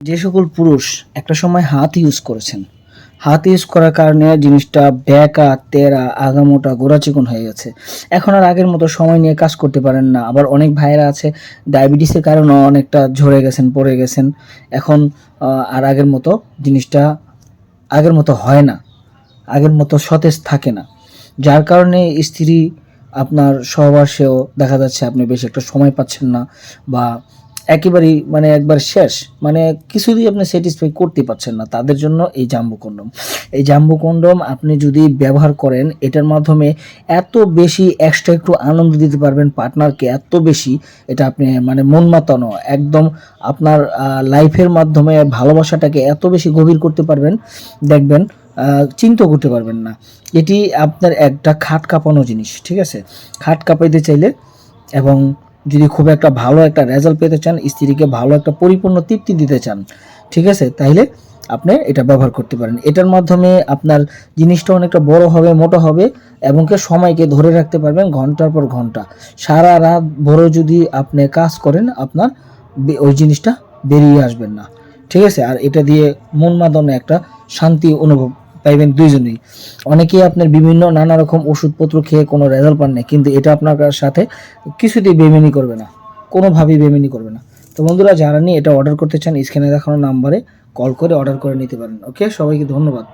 যে সকল পুরুষ একটা সময় হাত ইউজ করেছেন, হাত ইউজ করার কারণে জিনিসটা ব্যাকা তেরা, আগামোটা, গোড়াচিকন হয়ে গেছে। এখন আর আগের মতো সময় নিয়ে কাজ করতে পারেন না। আবার অনেক ভাইয়েরা আছে ডায়াবেটিসের কারণে অনেকটা ঝরে গেছেন, পড়ে গেছেন। এখন আর আগের মতো জিনিসটা আগের মতো হয় না। আগের মতো সতেজ থাকে না। যার কারণে স্ত্রী আপনার সহবাসেও দেখা যাচ্ছে আপনি বেশি একটা সময় পাচ্ছেন না বা একেবারেই মানে একবার শেষ। মানে কিছুতেই আপনি স্যাটিসফাই করতে পারছেন না তাদের জন্য এই জাম্বু কন্ডম। এই জাম্বু কন্ডম আপনি যদি ব্যবহার করেন, এটার মাধ্যমে এত বেশি এক্সট্রা একটু আনন্দ দিতে পারবেন পার্টনারকে, এত বেশি এটা আপনি মানে মন মাতানো, একদম আপনার লাইফের মাধ্যমে ভালোবাসাটাকে এত বেশি গভীর করতে পারবেন, দেখবেন চিন্তা করতে পারবেন না। এটি আপনার একটা খাট কাঁপানো জিনিস, ঠিক আছে? খাট কাঁপাইতে চাইলে এবং যদি খুব একটা ভালো একটা রেজাল্ট পেতে চান, স্ত্রীকে ভালো একটা পরিপূর্ণ তৃপ্তি দিতে চান, ঠিক আছে? তাইলে আপনি এটা ব্যবহার করতে পারেন। এটার মাধ্যমে আপনার জিনিসটা অনেকটা বড় হবে, মোটো হবে, এবং কি সময়কে ধরে রাখতে পারবেন ঘণ্টার পর ঘণ্টা। সারা রাত ভোরে যদি আপনি কাজ করেন, আপনার ওই জিনিসটা বেরিয়ে আসবেন না। ঠিক আছে? আর এটা দিয়ে মন মাদনে একটা শান্তি অনুভব পাইবেন দুইজনেই। অনেকেই আপনার বিভিন্ন নানা রকম ওষুধপত্র খেয়ে কোনো রেজাল্ট পান না কিন্তু এটা আপনার সাথে কিছুতেই বেমিনি করবে না, কোনোভাবেই বেমিনি করবে না। তো বন্ধুরা, যারা নিয়ে এটা অর্ডার করতে চান, স্ক্রিনে দেখানো নাম্বারে কল করে অর্ডার করে নিতে পারেন। ওকে সবাইকে ধন্যবাদ।